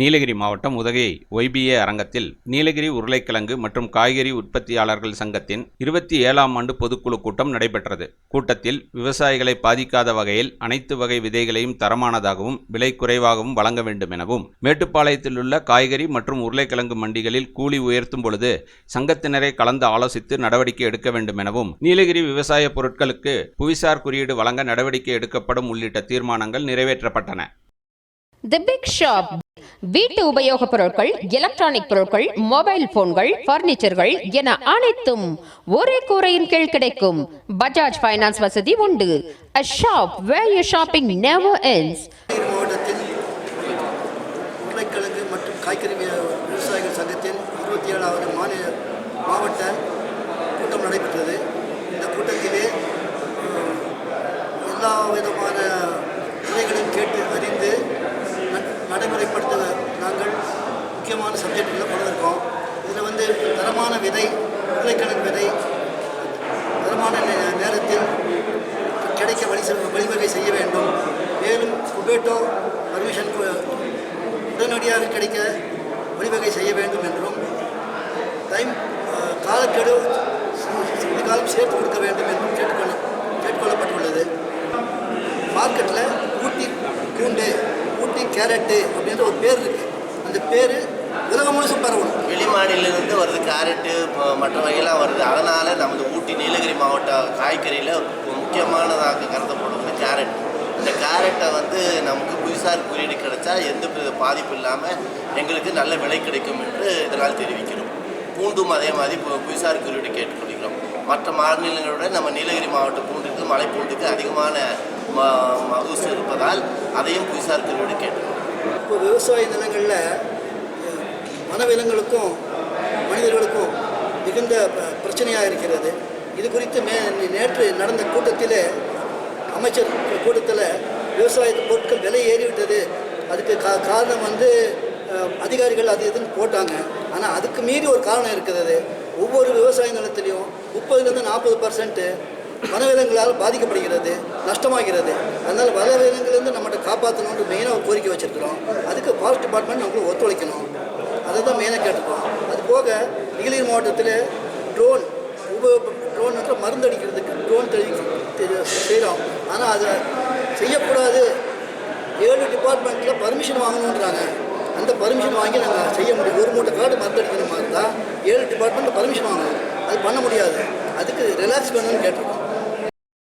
நீலகிரி மாவட்டம் உதகை ஒய்பிஏ அரங்கத்தில் நீலகிரி உருளைக்கிழங்கு மற்றும் காய்கறி உற்பத்தியாளர்கள் சங்கத்தின் இருபத்தி ஏழாம் ஆண்டு பொதுக்குழு கூட்டம் நடைபெற்றது. கூட்டத்தில் விவசாயிகளை பாதிக்காத வகையில் அனைத்து வகை விதைகளையும் தரமானதாகவும் விலை குறைவாகவும் வழங்க வேண்டும் எனவும் மேட்டுப்பாளையத்தில் உள்ள காய்கறி மற்றும் உருளைக்கிழங்கு மண்டிகளில் கூலி உயர்த்தும் பொழுது சங்கத்தினரை கலந்து ஆலோசித்து நடவடிக்கை எடுக்க வேண்டும் எனவும் நீலகிரி விவசாய பொருட்களுக்கு புவிசார் குறியீடு வழங்க நடவடிக்கை எடுக்கப்படும் உள்ளிட்ட தீர்மானங்கள் நிறைவேற்றப்பட்டன. தி பிக் ஷாப் வீட்டு உபயோகப் பொருட்கள் எலக்ட்ரானிக் பொருட்கள் மொபைல் போன்கள் பர்னிச்சர்கள் என அனைத்தும் ஒரே கூரையின் கீழ் கிடைக்கும். பஜாஜ் ஃபைனான்ஸ் வசதி உண்டு. A shop where your shopping never ends. மாவட்டத்தில் உருளைக்கிழங்கு மற்றும் காய்கறி விவசாயிகள் சங்கத்தின் இருபத்தி ஏழாவது மாநில மாவட்ட கூட்டம் நடைபெற்றது. இந்த கூட்டத்திலே எல்லா விதமான நடைமுறைப்படுத்த நாங்கள் முக்கியமான சப்ஜெக்டுகளை கொண்டு இருக்கோம் இதில் வந்து தரமான விதை உருளைக்கிழங்கு விதை தரமான நே- நேரத்தில் கிடைக்க வழி செல் வழிவகை செய்ய வேண்டும். மேலும் குபேட்டோ பர்மிஷன் உடனடியாக கிடைக்க வழிவகை செய்ய வேண்டும் என்றும் டைம் காலக்கெடு சி- சிறிது காலம் சேர்த்து கொடுக்க வேண்டும் என்றும் கேட்டுக்கொள்ள கேட்டுக்கொள்ளப்பட்டுள்ளது. மார்க்கெட்டில் ஊட்டி பூண்டு கேரட்டு அப்படின்ற ஒரு பேர் இருக்குது அந்த பேர் உலகம் முழுசும் பரவணும். வெளிமாநிலிருந்து வருது கேரட்டு மற்ற வகையெல்லாம் வருது. அதனால் நமது ஊட்டி நீலகிரி மாவட்ட காய்கறியில் முக்கியமானதாக கருதப்படுவது கேரட். இந்த கேரட்டை வந்து நமக்கு புதுசார் குறியீடு கிடைச்சா எந்த வித பாதிப்பு இல்லாமல் எங்களுக்கு நல்ல விலை கிடைக்கும் என்று இதனால் தெரிவிக்கிறோம். பூண்டும் அதே மாதிரி பு- புவிசார் குறியீடு கேட்டுக்கொள்கிறோம். மற்ற மாநிலங்களோட நம்ம நீலகிரி மாவட்ட பூண்டுக்கு மலைப்பூண்டுக்கு அதிகமான ம மகசூல் இருப்பதால் அதையும் புவிசார் கேட்டோம். இப்போ விவசாய நிலங்களில் வனவிலங்களுக்கும் மனிதர்களுக்கும் மிகுந்த ப- பிரச்சனையாக இருக்கிறது. இது குறித்து மே நேற்று நடந்த கூட்டத்தில் அமைச்சர் கூட்டத்தில் விவசாய பொருட்கள் விலை ஏறிவிட்டது. அதுக்கு கா காரணம் வந்து அதிகாரிகள் அது இதுன்னு போட்டாங்க. ஆனால் அதுக்கு மீறி ஒரு காரணம் இருக்கிறது ஒவ்வொரு விவசாய நிலத்திலையும் முப்பதுலேருந்து நாற்பது பர்சன்ட்டு வனவிலங்குகளால் பாதிக்கப்படுகிறது நஷ்டமாகிறது. அதனால் வனவிலங்குலேருந்து நம்மகிட்ட காப்பாற்றணும்னு மெயினாக ஒரு கோரிக்கை வச்சுருக்கிறோம். அதுக்கு ஃபாரஸ்ட் டிபார்ட்மெண்ட் நம்மளுக்கு ஒத்துழைக்கணும். அதை தான் மெயினாக கேட்டிருக்கோம் அது போக நீலகிரி மாவட்டத்தில் ட்ரோன் உபயோக ட்ரோன் மருந்து அடிக்கிறதுக்கு ட்ரோன் தெரி செய்கிறோம் ஆனால் அதை செய்யக்கூடாது. ஏழு டிபார்ட்மெண்ட்டில் பர்மிஷன் வாங்கணுன்றாங்க. அந்த பர்மிஷன் வாங்கி நாங்கள் செய்ய முடியும். ஒரு மூட்டை காடு மருந்து அடிக்கிற மாதிரி தான் ஏழு டிபார்ட்மெண்ட்டில் பர்மிஷன் வாங்கணும். அது பண்ண முடியாது. அதுக்கு ரிலாக்ஸ் பண்ணணும்னு கேட்டிருக்கோம்.